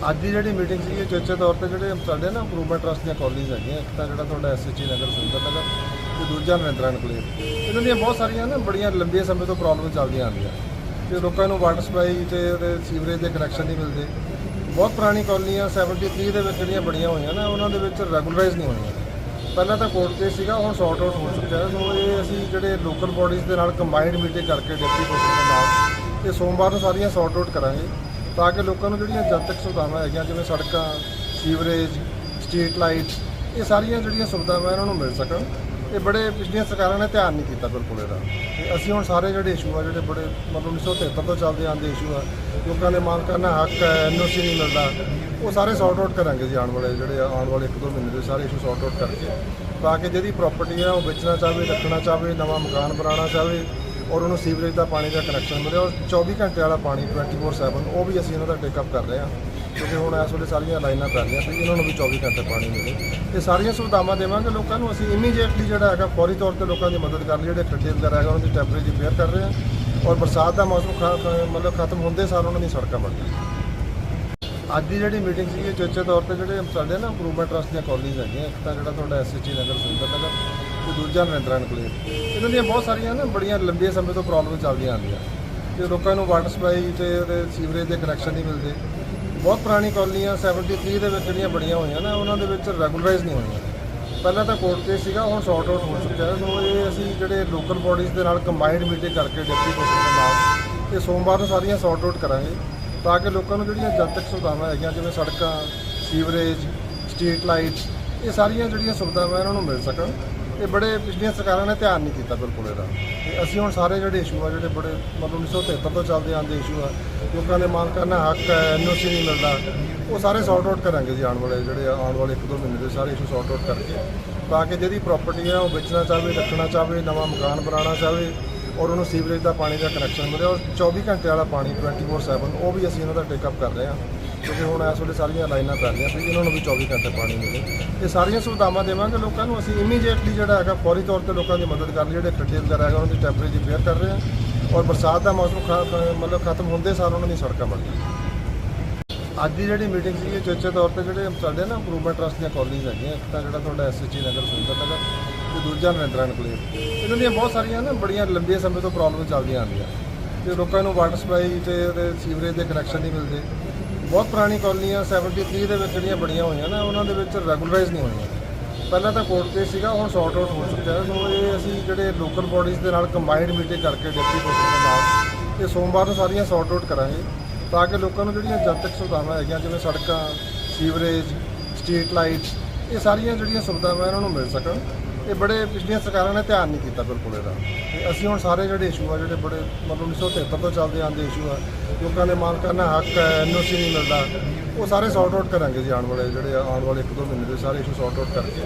ਅੱਜ ਦੀ ਜਿਹੜੀ ਮੀਟਿੰਗ ਸੀ ਇਹ ਚੇਚੇ ਤੌਰ ਤੇ ਜਿਹੜੇ ਸਾਡੇ ਨਾ ਇੰਪਰੂਵਮੈਂਟ ਟਰਸਟ ਦੀਆਂ ਕਾਲਜੀਆਂ ਹੈਗੀਆਂ, ਇੱਕ ਤਾਂ ਜਿਹੜਾ ਤੁਹਾਡਾ ਐਸਐਚਜੀ ਨਗਰ ਸੁੰਦਰ ਨਗਰ ਤੇ ਦੂਜਾ ਨਰਿੰਦਰਾ ਨਕਲੇਰ ਇਹਨਾਂ ਦੀਆਂ ਬਹੁਤ ਸਾਰੀਆਂ ਨਾ ਬੜੀਆਂ ਲੰਬੇ ਸਮੇਂ ਤੋਂ ਪ੍ਰੋਬਲਮ ਚੱਲਦੀਆਂ ਆਉਂਦੀਆਂ। ਤੇ ਲੋਕਾਂ ਨੂੰ ਵਾਟਰ ਸਪਲਾਈ ਤੇ ਉਹਦੇ ਸੀਵਰੇਜ ਦੇ ਕਨੈਕਸ਼ਨ ਨਹੀਂ ਮਿਲਦੇ। ਬਹੁਤ ਪੁਰਾਣੀ ਕਾਲਨੀਆਂ 73 ਦੇ ਵਿੱਚ ਜਿਹੜੀਆਂ ਬਣੀਆਂ ਹੋਈਆਂ ਨਾ, ਉਹਨਾਂ ਦੇ ਵਿੱਚ ਰੈਗੂਲਰਾਈਜ਼ ਨਹੀਂ ਹੋਈਆਂ। ਪਹਿਲਾਂ ਤਾਂ ਕੋਰਟ ਕੇਸ ਸੀਗਾ, ਹੁਣ ਸੌਰਟ ਆਊਟ ਹੋ ਚੁੱਕਿਆ ਹੈ। ਸੋ ਇਹ ਅਸੀਂ ਜਿਹੜੇ ਲੋਕਲ ਬਾਡੀਜ਼ ਦੇ ਨਾਲ ਕੰਬਾਈਨਡ ਮੀਟਿੰਗ ਕਰਕੇ, ਡਿਪਟੀ ਕਮਿਸ਼ਨਰ ਦੇ ਨਾਲ ਇਹ ਸੋਮਵਾਰ ਨੂੰ ਸਾਰੀਆਂ ਸੌਰਟ ਆਊਟ ਕਰਾਂਗੇ। ਤਾਂ ਕਿ ਲੋਕਾਂ ਨੂੰ ਜਿਹੜੀਆਂ ਜਨਤਕ ਸੁਵਿਧਾਵਾਂ ਹੈਗੀਆਂ, ਜਿਵੇਂ ਸੜਕਾਂ, ਸੀਵਰੇਜ, ਸਟਰੀਟ ਲਾਈਟਸ, ਇਹ ਸਾਰੀਆਂ ਜਿਹੜੀਆਂ ਸੁਵਿਧਾਵਾਂ ਇਹਨਾਂ ਨੂੰ ਮਿਲ ਸਕਣ। ਇਹ ਬੜੇ ਪਿਛਲੀਆਂ ਸਰਕਾਰਾਂ ਨੇ ਧਿਆਨ ਨਹੀਂ ਕੀਤਾ ਬਿਲਕੁਲ ਇਹਦਾ। ਤੇ ਅਸੀਂ ਹੁਣ ਸਾਰੇ ਜਿਹੜੇ ਇਸ਼ੂ ਆ, ਜਿਹੜੇ ਬੜੇ ਮਤਲਬ 1973 ਤੋਂ ਚੱਲਦੇ ਆਉਂਦੇ ਇਸ਼ੂ ਆ, ਲੋਕਾਂ ਦੇ ਮਾਲਕਾਂ ਦਾ ਹੱਕ ਹੈ ਐਨਓਸੀ ਨਹੀਂ ਮਿਲਦਾ, ਉਹ ਸਾਰੇ ਸੌਰਟ ਆਊਟ ਕਰਾਂਗੇ ਜੀ ਆਉਣ ਵਾਲੇ ਜਿਹੜੇ ਆਉਣ ਵਾਲੇ ਇੱਕ ਦੋ ਮਹੀਨੇ ਦੇ ਸਾਰੇ ਇਸ਼ੂ ਸੌਰਟ ਆਊਟ ਕਰਕੇ। ਤਾਂ ਕਿ ਜਿਹਦੀ ਪ੍ਰਾਪਰਟੀ ਆ, ਉਹ ਵੇਚਣਾ ਚਾਹਵੇ, ਰੱਖਣਾ ਚਾਹਵੇ, ਨਵਾਂ ਮਕਾਨ ਬਣਾਉਣਾ ਚਾਹਵੇ ਔਰ ਉਹਨੂੰ ਸੀਵਰੇਜ ਦਾ ਪਾਣੀ ਦਾ ਕਨੈਕਸ਼ਨ ਮਿਲੇ ਔਰ 24 ਘੰਟੇ ਵਾਲਾ ਪਾਣੀ 24/7 ਉਹ ਵੀ ਅਸੀਂ ਇਹਨਾਂ ਦਾ ਟੇਕਅਪ ਕਰ ਰਹੇ ਹਾਂ। ਕਿਉਂਕਿ ਹੁਣ ਇਸ ਵੇਲੇ ਸਾਰੀਆਂ ਲਾਈਨਾਂ ਪੈ ਰਹੀਆਂ ਸੀ, ਇਹਨਾਂ ਨੂੰ ਵੀ 24 ਘੰਟੇ ਪਾਣੀ ਮਿਲੇ। ਇਹ ਸਾਰੀਆਂ ਸੁਵਿਧਾਵਾਂ ਦੇਵਾਂਗੇ ਲੋਕਾਂ ਨੂੰ, ਅਸੀਂ ਇਮੀਡੀਏਟਲੀ ਜਿਹੜਾ ਹੈਗਾ ਫੌਰੀ ਤੌਰ ਤੇ ਲੋਕਾਂ ਦੀ ਮਦਦ ਕਰ ਲਈ, ਜਿਹੜੇ ਖੱਡੇ ਵਗੈਰਾ ਹੈਗਾ, ਉਹਨਾਂ ਦੀ ਟੈਂਪਰੇਚਰ ਰਿਪੇਅਰ ਕਰ ਰਹੇ ਹਾਂ। ਔਰ ਬਰਸਾਤ ਦਾ ਮੌਸਮ ਖ- ਮਤਲਬ ਖਤਮ ਹੁੰਦੇ ਸਾਰ ਉਹਨਾਂ ਦੀ ਸੜਕਾਂ ਬਣ ਅੱਜ ਦੀ ਜਿਹੜੀ ਮੀਟਿੰਗ ਸੀ ਇਹ ਚੇਚੇ ਤੌਰ ਤੇ ਜਿਹੜੇ ਸਾਡੇ ਨਾ ਇੰਪਰੂਵਮੈਂਟ ਟਰਸਟ ਦੀਆਂ ਕਾਲਜੀਆਂ ਹੈਗੀਆਂ, ਇੱਕ ਤਾਂ ਜਿਹੜਾ ਤੁਹਾਡਾ ਐਸਐਚਜੀ ਨਗਰ ਸੁੰਦਰ ਨਗਰ ਤੇ ਦੂਜਾ ਨਰਿੰਦਰਾ ਨਕਲੇਰ ਇਹਨਾਂ ਦੀਆਂ ਬਹੁਤ ਸਾਰੀਆਂ ਨਾ ਬੜੀਆਂ ਲੰਬੇ ਸਮੇਂ ਤੋਂ ਪ੍ਰੋਬਲਮ ਚੱਲਦੀਆਂ ਆਉਂਦੀਆਂ। ਤੇ ਲੋਕਾਂ ਨੂੰ ਵਾਟਰ ਸਪਲਾਈ ਤੇ ਉਹਦੇ ਸੀਵਰੇਜ ਦੇ ਕਨੈਕਸ਼ਨ ਨਹੀਂ ਮਿਲਦੇ। ਬਹੁਤ ਪੁਰਾਣੀ ਕਾਲਨੀਆਂ 73 ਦੇ ਵਿੱਚ ਜਿਹੜੀਆਂ ਬੜੀਆਂ ਹੋਈਆਂ ਨਾ, ਉਹਨਾਂ ਦੇ ਵਿੱਚ ਰੈਗੂਲਰਾਈਜ਼ ਨਹੀਂ ਹੋਈਆਂ। ਪਹਿਲਾਂ ਤਾਂ ਕੋਰਟ ਕੇਸ ਸੀਗਾ, ਹੁਣ ਸੌਰਟ ਆਊਟ ਹੋ ਚੁੱਕਿਆ ਸੋ ਇਹ ਅਸੀਂ ਜਿਹੜੇ ਲੋਕਲ ਬਾਡੀਜ਼ ਦੇ ਨਾਲ ਕੰਬਾਈਨਡ ਮੀਟਿੰਗ ਕਰਕੇ ਡਿਪਟੀ ਕਮਿਸ਼ਨਰ ਦੇ ਨਾਲ ਇਹ ਸੋਮਵਾਰ ਨੂੰ ਸਾਰੀਆਂ ਸੌਰਟ ਆਊਟ ਕਰਾਂਗੇ ਤਾਂ ਕਿ ਲੋਕਾਂ ਨੂੰ ਜਿਹੜੀਆਂ ਜਨਤਕ ਸੁਵਿਧਾਵਾਂ ਹੈਗੀਆਂ, ਜਿਵੇਂ ਸੜਕਾਂ ਸੀਵਰੇਜ ਸਟਰੀਟ ਲਾਈਟਸ ਇਹ ਸਾਰੀਆਂ ਜਿਹੜੀਆਂ ਸੁਵਿਧਾਵਾਂ ਇਹਨਾਂ ਨੂੰ ਮਿਲ ਸਕਣ। ਇਹ ਬੜੇ ਪਿਛਲੀਆਂ ਸਰਕਾਰਾਂ ਨੇ ਧਿਆਨ ਨਹੀਂ ਕੀਤਾ ਬਿਲਕੁਲ ਇਹਦਾ। ਤੇ ਅਸੀਂ ਹੁਣ ਸਾਰੇ ਜਿਹੜੇ ਇਸ਼ੂ ਆ, ਜਿਹੜੇ ਬੜੇ ਮਤਲਬ 1973 ਤੋਂ ਚੱਲਦੇ ਆਉਂਦੇ ਇਸ਼ੂ ਆ, ਲੋਕਾਂ ਦੇ ਮਾਲਕਾਂ ਦਾ ਹੱਕ ਹੈ ਐਨਓਸੀ ਨਹੀਂ ਮਿਲਦਾ। ਉਹ ਸਾਰੇ ਸੌਰਟ ਆਊਟ ਕਰਾਂਗੇ ਜੀ ਆਉਣ ਵਾਲੇ ਜਿਹੜੇ ਆਉਣ ਵਾਲੇ ਇੱਕ ਦੋ ਮਹੀਨੇ ਦੇ ਸਾਰੇ ਇਸ਼ੂ ਸੌਰਟ ਆਊਟ ਕਰਕੇ। ਤਾਂ ਕਿ ਜਿਹਦੀ ਪ੍ਰਾਪਰਟੀ ਆ ਉਹ ਵੇਚਣਾ ਚਾਹਵੇ, ਰੱਖਣਾ ਚਾਹਵੇ, ਨਵਾਂ ਮਕਾਨ ਬਣਾਉਣਾ ਚਾਹਵੇ ਔਰ ਉਹਨੂੰ ਸੀਵਰੇਜ ਦਾ ਪਾਣੀ ਦਾ ਕਨੈਕਸ਼ਨ ਮਿਲੇ ਔਰ 24 ਘੰਟੇ ਵਾਲਾ ਪਾਣੀ 24/7 ਉਹ ਵੀ ਅਸੀਂ ਇਹਨਾਂ ਦਾ ਟੇਕ ਅਪ ਕਰ ਰਹੇ ਹਾਂ। ਕਿਉਂਕਿ ਹੁਣ ਇਸ ਵੇਲੇ ਸਾਰੀਆਂ ਲਾਈਨਾਂ ਪੈ ਰਹੀਆਂ ਸੀ ਇਹਨਾਂ ਨੂੰ ਵੀ 24 ਘੰਟੇ ਪਾਣੀ ਮਿਲੇ। ਇਹ ਸਾਰੀਆਂ ਸੁਵਿਧਾਵਾਂ ਦੇਵਾਂਗੇ ਲੋਕਾਂ ਨੂੰ। ਅਸੀਂ ਇਮੀਡੀਏਟਲੀ ਜਿਹੜਾ ਹੈਗਾ ਫੌਰੀ ਤੌਰ ਤੇ ਲੋਕਾਂ ਦੀ ਮਦਦ ਕਰਨ ਲਈ, ਜਿਹੜੇ ਖੱਡੇ ਵਗੈਰਾ ਹੈਗਾ, ਉਹਨਾਂ ਦੀ ਟੈਂਪਰੇਚਰ ਰਿਪੇਅਰ ਕਰ ਰਹੇ ਹਾਂ। ਔਰ ਬਰਸਾਤ ਦਾ ਮੌਸਮ ਖ- ਮਤਲਬ ਖਤਮ ਹੁੰਦੇ ਸਾਰ ਉਹਨਾਂ ਦੀ ਸੜਕਾਂ ਬਣ ਗਈਆਂ ਅੱਜ ਦੀ ਜਿਹੜੀ ਮੀਟਿੰਗ ਸੀ, ਇਹ ਚੇਚੇ ਤੌਰ ਤੇ ਜਿਹੜੇ ਸਾਡੇ ਨਾ ਇੰਪਰੂਵਮੈਂਟ ਟਰਸਟ ਦੀਆਂ ਕਾਲਜੀਆਂ ਹੈਗੀਆਂ, ਇੱਕ ਤਾਂ ਜਿਹੜਾ ਤੁਹਾਡਾ ਐਸਐਚਜੀ ਨਗਰ ਸੁੰਦਰ ਨਗਰ, ਤੇ ਦੂਜਾ ਨਰਿੰਦਰਾ ਨਕਲੇਰ ਇਹਨਾਂ ਦੀਆਂ ਬਹੁਤ ਸਾਰੀਆਂ ਨਾ ਬੜੀਆਂ ਲੰਬੇ ਸਮੇਂ ਤੋਂ ਪ੍ਰੋਬਲਮ ਚੱਲਦੀਆਂ ਆਉਂਦੀਆਂ। ਤੇ ਲੋਕਾਂ ਨੂੰ ਵਾਟਰ ਸਪਲਾਈ ਤੇ ਸੀਵਰੇਜ ਦੇ ਕਨੈਕਸ਼ਨ ਨਹੀਂ ਮਿਲਦੇ। ਬਹੁਤ ਪੁਰਾਣੀ ਕਾਲਨੀਆਂ 73 ਦੇ ਵਿੱਚ ਜਿਹੜੀਆਂ ਬਣੀਆਂ ਹੋਈਆਂ ਨਾ, ਉਹਨਾਂ ਦੇ ਵਿੱਚ ਰੈਗੂਲਰਾਈਜ਼ ਨਹੀਂ ਹੋਈਆਂ। ਪਹਿਲਾਂ ਤਾਂ ਕੋਰਟ ਕੇਸ ਸੀਗਾ, ਹੁਣ ਸੌਰਟ ਆਊਟ ਹੋ ਚੁੱਕਿਆ ਹੈ। ਸੋ ਇਹ ਅਸੀਂ ਜਿਹੜੇ ਲੋਕਲ ਬਾਡੀਜ਼ ਦੇ ਨਾਲ ਕੰਬਾਈਨਡ ਮੀਟਿੰਗ ਕਰਕੇ ਡਿਪਟੀ ਕਮਿਸ਼ਨਰ ਦੇ ਨਾਲ ਇਹ ਸੋਮਵਾਰ ਨੂੰ ਸਾਰੀਆਂ ਸੌਰਟ ਆਊਟ ਕਰਾਂਗੇ, ਤਾਂ ਕਿ ਲੋਕਾਂ ਨੂੰ ਜਿਹੜੀਆਂ ਜਨਤਕ ਸੁਵਿਧਾਵਾਂ ਹੈਗੀਆਂ, ਜਿਵੇਂ ਸੜਕਾਂ ਸੀਵਰੇਜ ਸਟਰੀਟ ਲਾਈਟਸ ਇਹ ਸਾਰੀਆਂ ਜਿਹੜੀਆਂ ਸੁਵਿਧਾਵਾਂ ਇਹਨਾਂ ਨੂੰ ਮਿਲ ਸਕਣ। ਇਹ ਬੜੇ ਪਿਛਲੀਆਂ ਸਰਕਾਰਾਂ ਨੇ ਧਿਆਨ ਨਹੀਂ ਕੀਤਾ ਬਿਲਕੁਲ ਇਹਦਾ। ਤੇ ਅਸੀਂ ਹੁਣ ਸਾਰੇ ਜਿਹੜੇ ਇਸ਼ੂ ਆ, ਜਿਹੜੇ ਬੜੇ ਮਤਲਬ 1973 ਤੋਂ ਚੱਲਦੇ ਆਉਂਦੇ ਇਸ਼ੂ ਆ ਲੋਕਾਂ ਦੇ ਮਾਲਕਾਂ ਦਾ ਹੱਕ ਹੈ ਐਨਓਸੀ ਨਹੀਂ ਮਿਲਦਾ। ਉਹ ਸਾਰੇ ਸੌਰਟ ਆਊਟ ਕਰਾਂਗੇ ਜੀ ਆਉਣ ਵਾਲੇ, ਜਿਹੜੇ ਆਉਣ ਵਾਲੇ ਇੱਕ ਦੋ ਮਹੀਨੇ ਦੇ ਸਾਰੇ ਇਸ਼ੂ ਸੌਰਟ ਆਊਟ ਕਰਕੇ।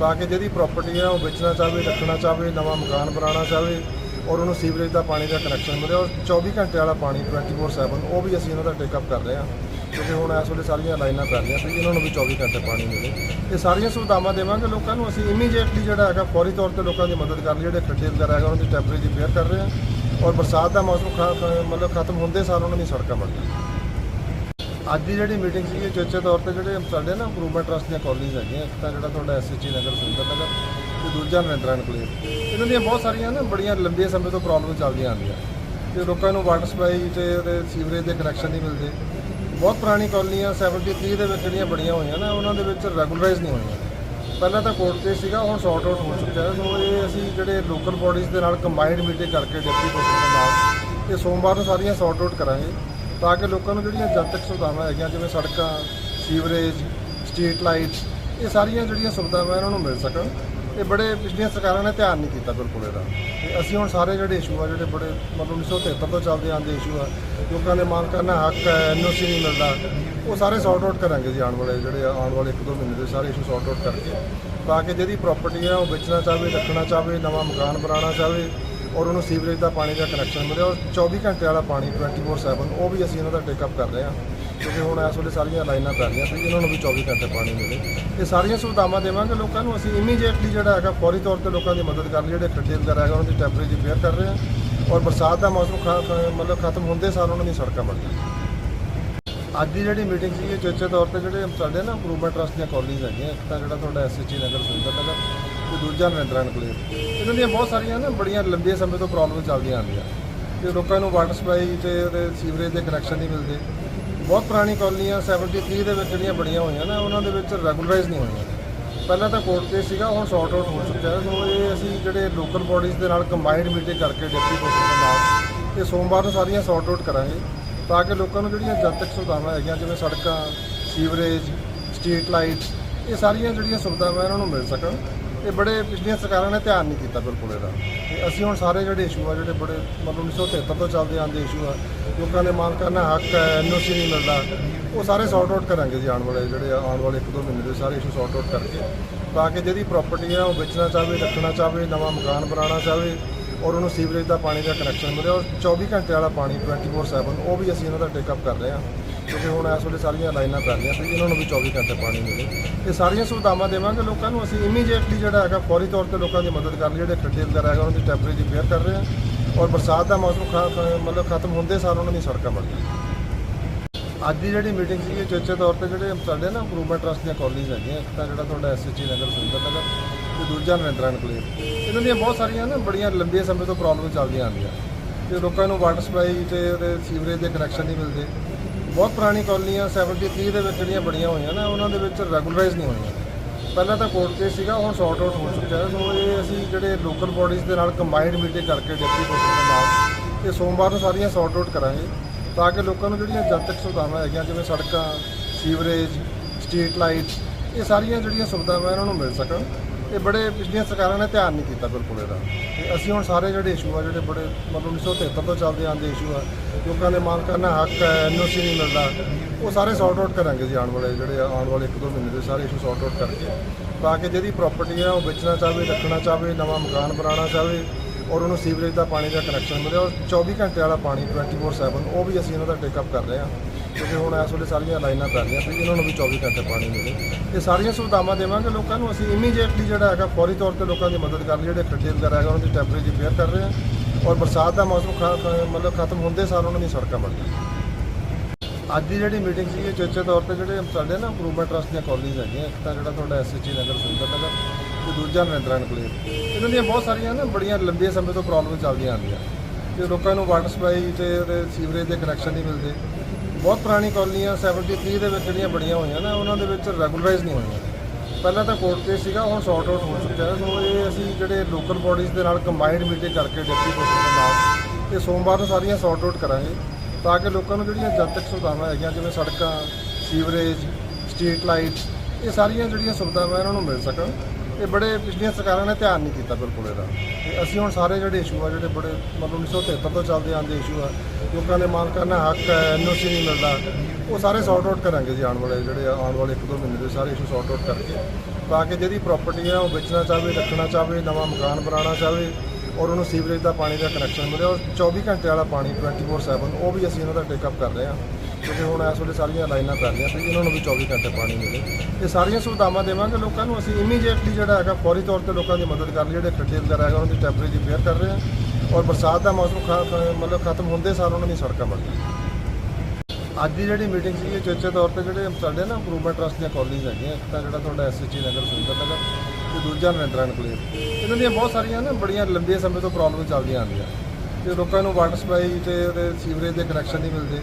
ਤਾਂ ਕਿ ਜਿਹਦੀ ਪ੍ਰਾਪਰਟੀ ਆ ਉਹ ਵੇਚਣਾ ਚਾਹਵੇ, ਰੱਖਣਾ ਚਾਹਵੇ, ਨਵਾਂ ਮਕਾਨ ਬਣਾਉਣਾ ਚਾਹਵੇ ਔਰ ਉਹਨੂੰ ਸੀਵਰੇਜ ਦਾ ਪਾਣੀ ਦਾ ਕਨੈਕਸ਼ਨ ਮਿਲੇ ਔਰ 24 ਘੰਟੇ ਵਾਲਾ ਪਾਣੀ 24/7 ਉਹ ਵੀ ਅਸੀਂ ਇਹਨਾਂ ਦਾ ਟੇਕ ਅਪ ਕਰ ਰਹੇ ਹਾਂ। ਕਿਉਂਕਿ ਹੁਣ ਇਸ ਵੇਲੇ ਸਾਰੀਆਂ ਲਾਈਨਾਂ ਪੈ ਰਹੀਆਂ ਸੀ ਇਹਨਾਂ ਨੂੰ ਵੀ 24 ਘੰਟੇ ਪਾਣੀ ਮਿਲੇ। ਇਹ ਸਾਰੀਆਂ ਸੁਵਿਧਾਵਾਂ ਦੇਵਾਂਗੇ ਲੋਕਾਂ ਨੂੰ, ਅਸੀਂ ਇਮੀਡੀਏਟਲੀ ਜਿਹੜਾ ਹੈਗਾ, ਫੌਰੀ ਤੌਰ ਤੇ ਲੋਕਾਂ ਦੀ ਮਦਦ ਕਰ ਲਈ, ਜਿਹੜੇ ਖੱਡੇ ਵਗੈਰਾ ਹੈਗਾ, ਉਹਨਾਂ ਦੀ ਟੈਂਪਰੇਚਰ ਰਿਪੇਅਰ ਕਰ ਰਹੇ ਹਾਂ। ਔਰ ਬਰਸਾਤ ਦਾ ਮੌਸਮ ਖ- ਮਤਲਬ ਖਤਮ ਹੁੰਦੇ ਸਾਰ ਉਹਨਾਂ ਦੀ ਸੜਕਾਂ ਬਣ ਗਈਆਂ ਅੱਜ ਦੀ ਜਿਹੜੀ ਮੀਟਿੰਗ ਸੀ, ਇਹ ਚੇਚੇ ਤੌਰ ਤੇ ਜਿਹੜੇ ਸਾਡੇ ਨਾ ਇੰਪਰੂਵਮੈਂਟ ਟਰਸਟ ਦੀਆਂ ਕਾਲਜੀਆਂ ਹੈਗੀਆਂ, ਇੱਕ ਤਾਂ ਜਿਹੜਾ ਤੁਹਾਡਾ ਐਸਐਚਜੀ ਨਗਰ ਸੁੰਦਰ ਨਗਰ ਤੇ ਦੂਜਾ ਨਰਿੰਦਰਾ ਨਕਲੇਰ ਇਹਨਾਂ ਦੀਆਂ ਬਹੁਤ ਸਾਰੀਆਂ ਨਾ ਬੜੀਆਂ ਲੰਬੇ ਸਮੇਂ ਤੋਂ ਪ੍ਰੋਬਲਮ ਚੱਲਦੀਆਂ ਆਉਂਦੀਆਂ। ਤੇ ਲੋਕਾਂ ਨੂੰ ਵਾਟਰ ਸਪਲਾਈ ਤੇ ਉਹਦੇ ਸੀਵਰੇਜ ਦੇ ਕਨੈਕਸ਼ਨ ਨਹੀਂ ਮਿਲਦੇ। ਬਹੁਤ ਪੁਰਾਣੀ ਕਾਲਨੀਆਂ 73 ਦੇ ਵਿੱਚ ਜਿਹੜੀਆਂ ਬਣੀਆਂ ਹੋਈਆਂ ਨਾ, ਉਹਨਾਂ ਦੇ ਵਿੱਚ ਰੈਗੂਲਰਾਈਜ਼ ਨਹੀਂ ਹੋਈਆਂ। ਪਹਿਲਾਂ ਤਾਂ ਕੋਰਟ 'ਤੇ ਸੀਗਾ, ਹੁਣ ਸੌਰਟ ਆਊਟ ਹੋ ਚੁੱਕਿਆ ਹੈ। ਸੋ ਇਹ ਅਸੀਂ ਜਿਹੜੇ ਲੋਕਲ ਬਾਡੀਜ਼ ਦੇ ਨਾਲ ਕੰਬਾਈਨਡ ਮੀਟਿੰਗ ਕਰਕੇ ਡਿਪਟੀ ਕਮਿਸ਼ਨਰ ਨਾਲ ਇਹ ਸੋਮਵਾਰ ਨੂੰ ਸਾਰੀਆਂ ਸੌਰਟ ਆਊਟ ਕਰਾਂਗੇ ਤਾਂ ਕਿ ਲੋਕਾਂ ਨੂੰ ਜਿਹੜੀਆਂ ਜਨਤਕ ਸੁਵਿਧਾਵਾਂ ਹੈਗੀਆਂ, ਜਿਵੇਂ ਸੜਕਾਂ ਸੀਵਰੇਜ ਸਟਰੀਟ ਲਾਈਟਸ ਇਹ ਸਾਰੀਆਂ ਜਿਹੜੀਆਂ ਸੁਵਿਧਾਵਾਂ ਇਹਨਾਂ ਨੂੰ ਮਿਲ ਸਕਣ। ਇਹ ਬੜੇ ਪਿਛਲੀਆਂ ਸਰਕਾਰਾਂ ਨੇ ਧਿਆਨ ਨਹੀਂ ਕੀਤਾ ਬਿਲਕੁਲ ਇਹਦਾ। ਤੇ ਅਸੀਂ ਹੁਣ ਸਾਰੇ ਜਿਹੜੇ ਇਸ਼ੂ ਆ, ਜਿਹੜੇ ਬੜੇ ਮਤਲਬ 1973 ਤੋਂ ਚੱਲਦੇ ਆਉਂਦੇ ਇਸ਼ੂ ਆ, ਲੋਕਾਂ ਦੇ ਮਾਲਕਾਂ ਦਾ ਹੱਕ ਹੈ ਐਨਓਸੀ ਨਹੀਂ ਮਿਲਦਾ। ਉਹ ਸਾਰੇ ਸੌਰਟ ਆਊਟ ਕਰਾਂਗੇ ਜੀ ਆਉਣ ਵਾਲੇ ਜਿਹੜੇ ਆਉਣ ਵਾਲੇ ਇੱਕ ਦੋ ਮਹੀਨੇ ਦੇ ਸਾਰੇ ਇਸ਼ੂ ਸੌਰਟ ਆਊਟ ਕਰਕੇ। ਤਾਂ ਕਿ ਜਿਹਦੀ ਪ੍ਰਾਪਰਟੀ ਆ, ਉਹ ਵੇਚਣਾ ਚਾਹਵੇ, ਰੱਖਣਾ ਚਾਹਵੇ, ਨਵਾਂ ਮਕਾਨ ਬਣਾਉਣਾ ਚਾਹਵੇ ਔਰ ਉਹਨੂੰ ਸੀਵਰੇਜ ਦਾ ਪਾਣੀ ਦਾ ਕਨੈਕਸ਼ਨ ਮਿਲੇ ਔਰ 24 ਘੰਟੇ ਵਾਲਾ ਪਾਣੀ 24/7 ਉਹ ਵੀ ਅਸੀਂ ਇਹਨਾਂ ਦਾ ਟੇਕ ਅਪ ਕਰ ਰਹੇ ਹਾਂ। ਕਿਉਂਕਿ ਹੁਣ ਇਸ ਵੇਲੇ ਸਾਰੀਆਂ ਲਾਈਨਾਂ ਪੈ ਰਹੀਆਂ ਸੀ, ਇਹਨਾਂ ਨੂੰ ਵੀ 24 ਘੰਟੇ ਪਾਣੀ ਮਿਲੇ। ਇਹ ਸਾਰੀਆਂ ਸੁਵਿਧਾਵਾਂ ਦੇਵਾਂਗੇ ਲੋਕਾਂ ਨੂੰ, ਅਸੀਂ ਇਮੀਡੀਏਟਲੀ ਜਿਹੜਾ ਹੈਗਾ ਫੌਰੀ ਤੌਰ ਤੇ ਲੋਕਾਂ ਦੀ ਮਦਦ ਕਰਨ ਲਈ, ਜਿਹੜੇ ਖੱਡੇ ਵਗੈਰਾ ਹੈਗਾ, ਉਹਨਾਂ ਦੀ ਟੈਂਪਰੇਚਰ ਰਿਪੇਅਰ ਕਰ ਰਹੇ ਹਾਂ। ਔਰ ਬਰਸਾਤ ਦਾ ਮੌਸਮ ਖ- ਮਤਲਬ ਖਤਮ ਹੁੰਦੇ ਸਾਰ ਉਹਨਾਂ ਦੀ ਸੜਕਾਂ ਬਣ ਅੱਜ ਦੀ ਜਿਹੜੀ ਮੀਟਿੰਗ ਸੀ ਇਹ ਚੇਚੇ ਤੌਰ ਤੇ ਜਿਹੜੇ ਸਾਡੇ ਨਾ ਇੰਪਰੂਵਮੈਂਟ ਟਰਸਟ ਦੀਆਂ ਕਾਲਜੀਆਂ ਹੈਗੀਆਂ, ਇੱਕ ਤਾਂ ਜਿਹੜਾ ਤੁਹਾਡਾ ਐਸਐਚਜੀ ਨਗਰ ਸੁੰਦਰ ਨਗਰ ਤੇ ਦੂਜਾ ਨਰਿੰਦਰਾ ਨਕਲੇਰ ਇਹਨਾਂ ਦੀਆਂ ਬਹੁਤ ਸਾਰੀਆਂ ਨਾ ਬੜੀਆਂ ਲੰਬੇ ਸਮੇਂ ਤੋਂ ਪ੍ਰੋਬਲਮ ਚੱਲਦੀਆਂ ਆਉਂਦੀਆਂ। ਤੇ ਲੋਕਾਂ ਨੂੰ ਵਾਟਰ ਸਪਲਾਈ ਤੇ ਉਹਦੇ ਸੀਵਰੇਜ ਦੇ ਕਨੈਕਸ਼ਨ ਨਹੀਂ ਮਿਲਦੇ। ਬਹੁਤ ਪੁਰਾਣੀ ਕਾਲਨੀਆਂ 73 ਦੇ ਵਿੱਚ ਜਿਹੜੀਆਂ ਬਣੀਆਂ ਹੋਈਆਂ ਨਾ, ਉਹਨਾਂ ਦੇ ਵਿੱਚ ਰੈਗੂਲਰਾਈਜ਼ ਨਹੀਂ ਹੋਈਆਂ। ਪਹਿਲਾਂ ਤਾਂ ਕੋਰਟ ਕੇਸ ਸੀਗਾ, ਹੁਣ ਸੌਰਟ ਆਊਟ ਹੋ ਚੁੱਕਿਆ ਹੈ। ਸੋ ਇਹ ਅਸੀਂ ਜਿਹੜੇ ਲੋਕਲ ਬੋਡੀਜ਼ ਦੇ ਨਾਲ ਕੰਬਾਈਨਡ ਮੀਟਿੰਗ ਕਰਕੇ ਡਿਪਟੀ ਕਮਿਸ਼ਨਰ ਦੇ ਨਾਲ ਇਹ ਸੋਮਵਾਰ ਨੂੰ ਸਾਰੀਆਂ ਸੌਰਟ ਆਊਟ ਕਰਾਂਗੇ। ਤਾਂ ਕਿ ਲੋਕਾਂ ਨੂੰ ਜਿਹੜੀਆਂ ਜਨਤਕ ਸੁਵਿਧਾਵਾਂ ਹੈਗੀਆਂ, ਜਿਵੇਂ ਸੜਕਾਂ, ਸੀਵਰੇਜ, ਸਟਰੀਟ ਲਾਈਟਸ, ਇਹ ਸਾਰੀਆਂ ਜਿਹੜੀਆਂ ਸੁਵਿਧਾਵਾਂ ਇਹਨਾਂ ਨੂੰ ਮਿਲ ਸਕਣ। ਇਹ ਬੜੇ ਪਿਛਲੀਆਂ ਸਰਕਾਰਾਂ ਨੇ ਧਿਆਨ ਨਹੀਂ ਕੀਤਾ ਬਿਲਕੁਲ ਇਹਦਾ। ਤੇ ਅਸੀਂ ਹੁਣ ਸਾਰੇ ਜਿਹੜੇ ਇਸ਼ੂ ਆ, ਜਿਹੜੇ ਬੜੇ ਮਤਲਬ 1973 ਤੋਂ ਚੱਲਦੇ ਆਉਂਦੇ ਇਸ਼ੂ ਆ, ਲੋਕਾਂ ਦੇ ਮਾਲਕਾਂ ਦਾ ਹੱਕ ਹੈ ਐਨਓਸੀ ਨਹੀਂ ਮਿਲਦਾ। ਉਹ ਸਾਰੇ ਸੌਰਟ ਆਊਟ ਕਰਾਂਗੇ ਜੀ ਆਉਣ ਵਾਲੇ ਜਿਹੜੇ ਆਉਣ ਵਾਲੇ ਇੱਕ ਦੋ ਮਹੀਨੇ ਦੇ ਸਾਰੇ ਇਸ਼ੂ ਸੌਰਟ ਆਊਟ ਕਰਕੇ। ਤਾਂ ਕਿ ਜਿਹੜੀ ਪ੍ਰਾਪਰਟੀ ਆ, ਉਹ ਵੇਚਣਾ ਚਾਹਵੇ, ਰੱਖਣਾ ਚਾਹਵੇ, ਨਵਾਂ ਮਕਾਨ ਬਣਾਉਣਾ ਚਾਹਵੇ ਔਰ ਉਹਨੂੰ ਸੀਵਰੇਜ ਦਾ ਪਾਣੀ ਦਾ ਕਨੈਕਸ਼ਨ ਮਿਲੇ ਔਰ 24 ਘੰਟੇ ਵਾਲਾ ਪਾਣੀ 24/7 ਉਹ ਵੀ ਅਸੀਂ ਇਹਨਾਂ ਦਾ ਟੇਕਅਪ ਕਰ ਰਹੇ ਹਾਂ। ਕਿਉਂਕਿ ਹੁਣ ਇਸ ਵੇਲੇ ਸਾਰੀਆਂ ਲਾਈਨਾਂ ਕਰ ਰਹੀਆਂ ਸੀ, ਇਹਨਾਂ ਨੂੰ ਵੀ 24 ਘੰਟੇ ਪਾਣੀ ਮਿਲੇ। ਇਹ ਸਾਰੀਆਂ ਸੁਵਿਧਾਵਾਂ ਦੇਵਾਂਗੇ ਲੋਕਾਂ ਨੂੰ, ਅਸੀਂ ਇਮੀਡੀਏਟਲੀ ਜਿਹੜਾ ਹੈਗਾ ਫੌਰੀ ਤੌਰ ਤੇ ਲੋਕਾਂ ਦੀ ਮਦਦ ਕਰਨ ਲਈ, ਜਿਹੜੇ ਖੱਡੇ ਵਗੈਰਾ ਹੈਗਾ, ਉਹਨਾਂ ਦੀ ਟੈਂਪਰੇਰੀ ਰਿਪੇਅਰ ਕਰ ਰਹੇ ਹਾਂ। ਔਰ ਬਰਸਾਤ ਦਾ ਮੌਸਮ ਖ- ਮਤਲਬ ਖਤਮ ਹੁੰਦੇ ਸਾਰ ਉਹਨਾਂ ਦੀ ਸੜਕਾਂ ਬਣ ਗਈਆਂ ਅੱਜ ਦੀ ਜਿਹੜੀ ਮੀਟਿੰਗ ਸੀ ਚੇਚੇ ਤੌਰ ਤੇ ਜਿਹੜੇ ਸਾਡੇ ਨਾ ਇੰਪਰੂਵਮੈਂਟ ਟਰਸਟ ਦੀਆਂ ਕਾਲਜੀਆਂ ਹੈਗੀਆਂ, ਇੱਕ ਤਾਂ ਜਿਹੜਾ ਤੁਹਾਡਾ ਐਸਐਚਜੀ ਨਗਰ ਸੁੰਦਰ ਨਗਰ ਤੇ ਦੂਜਾ ਨਰਿੰਦਰਾ ਨਕਲੇਰ ਇਹਨਾਂ ਦੀਆਂ ਬਹੁਤ ਸਾਰੀਆਂ ਨਾ ਬੜੀਆਂ ਲੰਬੇ ਸਮੇਂ ਤੋਂ ਪ੍ਰੋਬਲਮ ਚੱਲਦੀਆਂ ਆਉਂਦੀਆਂ। ਤੇ ਲੋਕਾਂ ਨੂੰ ਵਾਟਰ ਸਪਲਾਈ ਤੇ ਉਹਦੇ ਸੀਵਰੇਜ ਦੇ ਕਨੈਕਸ਼ਨ ਨਹੀਂ ਮਿਲਦੇ। ਬਹੁਤ ਪੁਰਾਣੀ ਕਾਲਨੀਆਂ 73 ਦੇ ਵਿੱਚ ਜਿਹੜੀਆਂ ਬੜੀਆਂ ਹੋਈਆਂ ਨਾ, ਉਹਨਾਂ ਦੇ ਵਿੱਚ ਰੈਗੂਲਰਾਈਜ਼ ਨਹੀਂ ਹੋਈਆਂ। ਪਹਿਲਾਂ ਤਾਂ ਕੋਰਟ ਕੇਸ ਸੀਗਾ, ਹੁਣ ਸੌਰਟ ਆਊਟ ਹੋ ਚੁੱਕਿਆ ਸੋ ਇਹ ਅਸੀਂ ਜਿਹੜੇ ਲੋਕਲ ਬੋਡੀਜ਼ ਦੇ ਨਾਲ ਕੰਬਾਈਨਡ ਮੀਟਿੰਗ ਕਰਕੇ ਡਿਪਟੀ ਕਮਿਸ਼ਨਰ ਦੇ ਨਾਲ ਇਹ ਸੋਮਵਾਰ ਨੂੰ ਸਾਰੀਆਂ ਸੌਰਟ ਆਊਟ ਕਰਾਂਗੇ, ਤਾਂ ਕਿ ਲੋਕਾਂ ਨੂੰ ਜਿਹੜੀਆਂ ਜਨਤਕ ਸੁਵਿਧਾਵਾਂ ਹੈਗੀਆਂ, ਜਿਵੇਂ ਸੜਕਾਂ ਸੀਵਰੇਜ ਸਟਰੀਟ ਲਾਈਟਸ ਇਹ ਸਾਰੀਆਂ ਜਿਹੜੀਆਂ ਸੁਵਿਧਾਵਾਂ ਇਹਨਾਂ ਨੂੰ ਮਿਲ ਸਕਣ। ਇਹ ਬੜੇ ਪਿਛਲੀਆਂ ਸਰਕਾਰਾਂ ਨੇ ਧਿਆਨ ਨਹੀਂ ਕੀਤਾ ਬਿਲਕੁਲ ਇਹਦਾ। ਤੇ ਅਸੀਂ ਹੁਣ ਸਾਰੇ ਜਿਹੜੇ ਇਸ਼ੂ ਆ, ਜਿਹੜੇ ਬੜੇ ਮਤਲਬ 1973 ਤੋਂ ਚੱਲਦੇ ਆਉਂਦੇ ਇਸ਼ੂ ਆ, ਲੋਕਾਂ ਦੇ ਮਾਲਕਾਂ ਦਾ ਹੱਕ ਹੈ ਐਨਓਸੀ ਨਹੀਂ ਮਿਲਦਾ, ਉਹ ਸਾਰੇ ਸੌਰਟ ਆਊਟ ਕਰਾਂਗੇ ਜੀ ਆਉਣ ਵਾਲੇ ਜਿਹੜੇ ਆਉਣ ਵਾਲੇ ਇੱਕ ਦੋ ਮਹੀਨੇ ਦੇ ਸਾਰੇ ਇਸ਼ੂ ਸੌਰਟ ਆਊਟ ਕਰਕੇ। ਤਾਂ ਕਿ ਜਿਹੜੀ ਪ੍ਰਾਪਰਟੀ ਆ ਉਹ ਵੇਚਣਾ ਚਾਹਵੇ, ਰੱਖਣਾ ਚਾਹਵੇ, ਨਵਾਂ ਮਕਾਨ ਬਣਾਉਣਾ ਚਾਹਵੇ ਔਰ ਉਹਨੂੰ ਸੀਵਰੇਜ ਦਾ ਪਾਣੀ ਦਾ ਕਨੈਕਸ਼ਨ ਮਿਲੇ ਔਰ 24 ਘੰਟੇ ਵਾਲਾ ਪਾਣੀ 24/7 ਉਹ ਵੀ ਅਸੀਂ ਇਹਨਾਂ ਦਾ ਟੇਕ ਅਪ ਕਰ ਰਹੇ ਹਾਂ। ਕਿਉਂਕਿ ਹੁਣ ਇਸ ਵੇਲੇ ਸਾਰੀਆਂ ਲਾਈਨਾਂ ਕਰ ਰਹੀਆਂ ਤੇ ਇਹਨਾਂ ਨੂੰ ਵੀ 24 ਘੰਟੇ ਪਾਣੀ ਮਿਲੇ। ਇਹ ਸਾਰੀਆਂ ਸੁਵਿਧਾਵਾਂ ਦੇਵਾਂਗੇ ਲੋਕਾਂ ਨੂੰ। ਅਸੀਂ ਇਮੀਡੀਏਟਲੀ ਜਿਹੜਾ ਹੈਗਾ ਫੌਰੀ ਤੌਰ ਤੇ ਲੋਕਾਂ ਦੀ ਮਦਦ ਕਰਨ ਲਈ, ਜਿਹੜੇ ਖੱਡੇ ਵਗੈਰਾ ਹੈਗਾ, ਉਹਨਾਂ ਦੀ ਟੈਂਪਰੇਰੀ ਰਿਪੇਅਰ ਕਰ ਰਹੇ ਹਾਂ। ਔਰ ਬਰਸਾਤ ਦਾ ਮੌਸਮ ਖ- ਮਤਲਬ ਖਤਮ ਹੁੰਦੇ ਸਾਰ ਉਹਨਾਂ ਦੀ ਸੜਕਾਂ ਬਣ ਗਈਆਂ ਅੱਜ ਦੀ ਜਿਹੜੀ ਮੀਟਿੰਗ ਸੀ, ਇਹ ਚੇਚੇ ਤੌਰ ਤੇ ਜਿਹੜੇ ਸਾਡੇ ਨਾ ਇੰਪਰੂਵਮੈਂਟ ਟਰਸਟ ਦੀਆਂ ਕਾਲਜੀਆਂ ਹੈਗੀਆਂ, ਇੱਕ ਤਾਂ ਜਿਹੜਾ ਤੁਹਾਡਾ ਐਸਐਚਜੀ ਨਗਰ ਸੁੰਦਰ ਨਗਰ ਤੇ ਦੂਜਾ ਨਰਿੰਦਰਾ ਨਕਲੇਰ ਇਹਨਾਂ ਦੀਆਂ ਬਹੁਤ ਸਾਰੀਆਂ ਨਾ ਬੜੀਆਂ ਲੰਬੇ ਸਮੇਂ ਤੋਂ ਪ੍ਰੋਬਲਮ ਚੱਲਦੀਆਂ ਆਉਂਦੀਆਂ। ਤੇ ਲੋਕਾਂ ਨੂੰ ਵਾਟਰ ਸਪਲਾਈ ਤੇ ਸੀਵਰੇਜ ਦੇ ਕਨੈਕਸ਼ਨ ਨਹੀਂ ਮਿਲਦੇ। ਬਹੁਤ ਪੁਰਾਣੀ ਕਾਲਨੀਆਂ 73 ਦੇ ਵਿੱਚ ਜਿਹੜੀਆਂ ਬਣੀਆਂ ਹੋਈਆਂ ਨਾ, ਉਹਨਾਂ ਦੇ ਵਿੱਚ ਰੈਗੂਲਰਾਈਜ਼ ਨਹੀਂ ਹੋਈਆਂ। ਪਹਿਲਾਂ ਤਾਂ ਕੋਰਟ ਕੇਸ ਸੀਗਾ, ਹੁਣ ਸੌਰਟ ਆਊਟ ਹੋ ਚੁੱਕਿਆ ਹੈ। ਸੋ ਇਹ ਅਸੀਂ ਜਿਹੜੇ ਲੋਕਲ ਬੋਡੀਜ਼ ਦੇ ਨਾਲ ਕੰਬਾਈਨਡ ਮੀਟਿੰਗ ਕਰਕੇ ਡਿਪਟੀ ਕਮਿਸ਼ਨਰ ਦੇ ਨਾਲ ਇਹ ਸੋਮਵਾਰ ਨੂੰ ਸਾਰੀਆਂ ਸੌਰਟ ਆਊਟ ਕਰਾਂਗੇ, ਤਾਂ ਕਿ ਲੋਕਾਂ ਨੂੰ ਜਿਹੜੀਆਂ ਜਨਤਕ ਸੁਵਿਧਾਵਾਂ ਹੈਗੀਆਂ, ਜਿਵੇਂ ਸੜਕਾਂ ਸੀਵਰੇਜ ਸਟਰੀਟ ਲਾਈਟਸ ਇਹ ਸਾਰੀਆਂ ਜਿਹੜੀਆਂ ਸੁਵਿਧਾਵਾਂ ਇਹਨਾਂ ਨੂੰ ਮਿਲ ਸਕਣ। ਇਹ ਬੜੇ ਪਿਛਲੀਆਂ ਸਰਕਾਰਾਂ ਨੇ ਧਿਆਨ ਨਹੀਂ ਕੀਤਾ ਬਿਲਕੁਲ ਇਹਦਾ। ਤੇ ਅਸੀਂ ਹੁਣ ਸਾਰੇ ਜਿਹੜੇ ਇਸ਼ੂ ਆ, ਜਿਹੜੇ ਬੜੇ ਮਤਲਬ 1973 ਤੋਂ ਚੱਲਦੇ ਆਉਂਦੇ ਇਸ਼ੂ ਆ, ਲੋਕਾਂ ਦੇ ਮਾਲਕਾਂ ਦਾ ਹੱਕ ਹੈ ਐਨਓਸੀ ਨਹੀਂ ਮਿਲਦਾ। ਉਹ ਸਾਰੇ ਸੌਰਟ ਆਊਟ ਕਰਾਂਗੇ ਜੀ ਆਉਣ ਵਾਲੇ ਜਿਹੜੇ ਆਉਣ ਵਾਲੇ ਇੱਕ ਦੋ ਮਹੀਨੇ ਦੇ ਸਾਰੇ ਇਸ਼ੂ ਸੌਰਟ ਆਊਟ ਕਰਕੇ। ਤਾਂ ਕਿ ਜਿਹਦੀ ਪ੍ਰਾਪਰਟੀ ਆ, ਉਹ ਵੇਚਣਾ ਚਾਹਵੇ, ਰੱਖਣਾ ਚਾਹਵੇ, ਨਵਾਂ ਮਕਾਨ ਬਣਾਉਣਾ ਚਾਹਵੇ ਔਰ ਉਹਨੂੰ ਸੀਵਰੇਜ ਦਾ ਪਾਣੀ ਦਾ ਕਨੈਕਸ਼ਨ ਮਿਲੇ। ਔਰ 24 ਘੰਟੇ ਵਾਲਾ ਪਾਣੀ 24/7 ਉਹ ਵੀ ਅਸੀਂ ਇਹਨਾਂ ਦਾ ਟੇਕ ਅਪ ਕਰ ਰਹੇ ਹਾਂ। ਕਿਉਂਕਿ ਹੁਣ ਇਸ ਵੇਲੇ ਸਾਰੀਆਂ ਲਾਈਨਾਂ ਪੈ ਰਹੀਆਂ ਤੇ ਇਹਨਾਂ ਨੂੰ ਵੀ 24 ਘੰਟੇ ਪਾਣੀ ਮਿਲੇ। ਇਹ ਸਾਰੀਆਂ ਸੁਵਿਧਾਵਾਂ ਦੇਵਾਂਗੇ ਲੋਕਾਂ ਨੂੰ, ਅਸੀਂ ਇਮੀਡੀਏਟਲੀ ਜਿਹੜਾ ਹੈਗਾ ਫੌਰੀ ਤੌਰ ਤੇ ਲੋਕਾਂ ਦੀ ਮਦਦ ਕਰ ਲਈ, ਜਿਹੜੇ ਖੱਡੇ ਵਗੈਰਾ ਹੈਗਾ, ਉਹਨਾਂ ਦੀ ਟੈਂਪਰੇਰੀ ਰਿਪੇਅਰ ਕਰ ਰਹੇ ਹਾਂ ਔਰ ਬਰਸਾਤ ਦਾ ਮੌਸਮ ਖ- ਮਤਲਬ ਖਤਮ ਹੁੰਦੇ ਸਾਰ ਉਹਨਾਂ ਦੀ ਸੜਕਾਂ ਬਣ ਗਈਆਂ ਅੱਜ ਦੀ ਜਿਹੜੀ ਮੀਟਿੰਗ ਸੀ, ਇਹ ਚੇਚੇ ਤੌਰ ਤੇ ਜਿਹੜੇ ਸਾਡੇ ਨਾ ਇੰਪਰੂਵਮੈਂਟ ਟਰਸਟ ਦੀਆਂ ਕਾਲਜੀਆਂ ਹੈਗੀਆਂ, ਇੱਕ ਤਾਂ ਜਿਹੜਾ ਤੁਹਾਡਾ ਐਸਐਚਜੀ ਨਗਰ ਸੁੰਦਰ ਨਗਰ ਤੇ ਦੂਜਾ ਨਰਿੰਦਰਾ ਨਕਲੇਰ ਇਹਨਾਂ ਦੀਆਂ ਬਹੁਤ ਸਾਰੀਆਂ ਨਾ ਬੜੀਆਂ ਲੰਬੇ ਸਮੇਂ ਤੋਂ ਪ੍ਰੋਬਲਮ ਚੱਲਦੀਆਂ ਆਉਂਦੀਆਂ। ਤੇ ਲੋਕਾਂ ਨੂੰ ਵਾਟਰ ਸਪਲਾਈ ਤੇ ਉਹਦੇ ਸੀਵਰੇਜ ਦੇ ਕਨੈਕਸ਼ਨ ਨਹੀਂ ਮਿਲਦੇ।